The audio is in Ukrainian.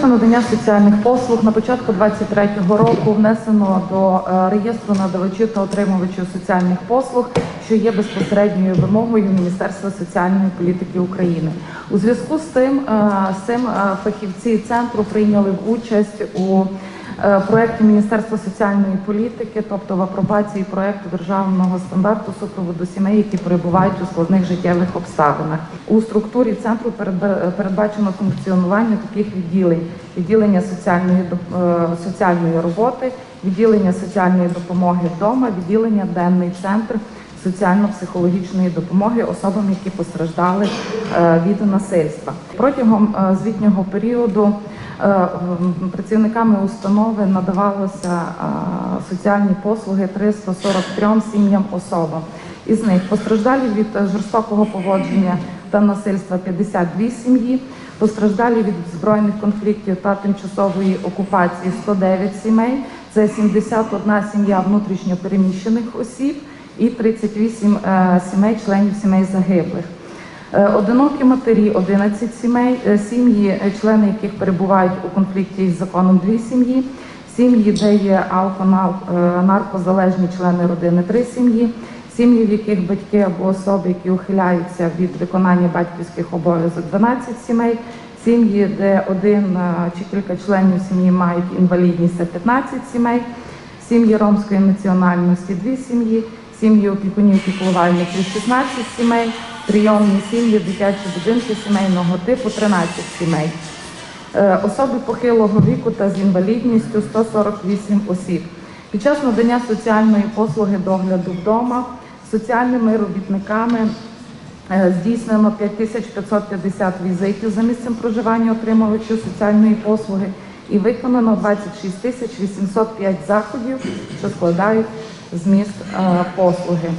час надання соціальних послуг на початку 2023 року внесено до е, реєстру надавачів та отримувачів соціальних послуг, що є безпосередньою вимогою Міністерства соціальної політики України. У зв'язку з цим, е, з цим е, фахівці центру прийняли участь у е, Міністерства соціальної політики, тобто в апробації проєкту державного стандарту супроводу сімей, які перебувають у складних життєвих обставинах. У структурі центру передбачено функціонування таких відділень: відділення соціальної е, соціальної роботи, відділення соціальної допомоги вдома, відділення денний центр соціально-психологічної допомоги особам, які постраждали е, від насильства. Протягом звітнього періоду працівниками установи надавалося е, соціальні послуги 343 сім'ям особам. Із них постраждалі від е, жорстокого поводження та насильства 52 сім'ї, постраждалі від збройних конфліктів та тимчасової окупації 109 сімей. Це 71 сім'я внутрішньо переміщених осіб і 38 е, сімей, членів сімей загиблих. Е, Одинокі матері 11 сімей, е, сім'ї, е, члени яких перебувають у конфлікті із законом дві сім'ї, сім'ї, де є алконал, е, наркозалежні члени родини три сім'ї, сім'ї, в яких батьки або особи, які ухиляються від виконання батьківських обов'язок 12 сімей, сім'ї, де один чи кілька членів сім'ї мають інвалідність це 15 сімей, сім'ї ромської національності дві сім'ї, сім'ї опікунів піклувальників 16 сімей, прийомні сім'ї, дитячі будинки сімейного типу 13 сімей. Е, Особи похилого віку та з інвалідністю 148 осіб. Під час надання соціальної послуги догляду вдома соціальними робітниками е, здійснено 5550 візитів за місцем проживання отримувачів соціальної послуги і виконано 26 805 заходів, що складають зміст е, послуги.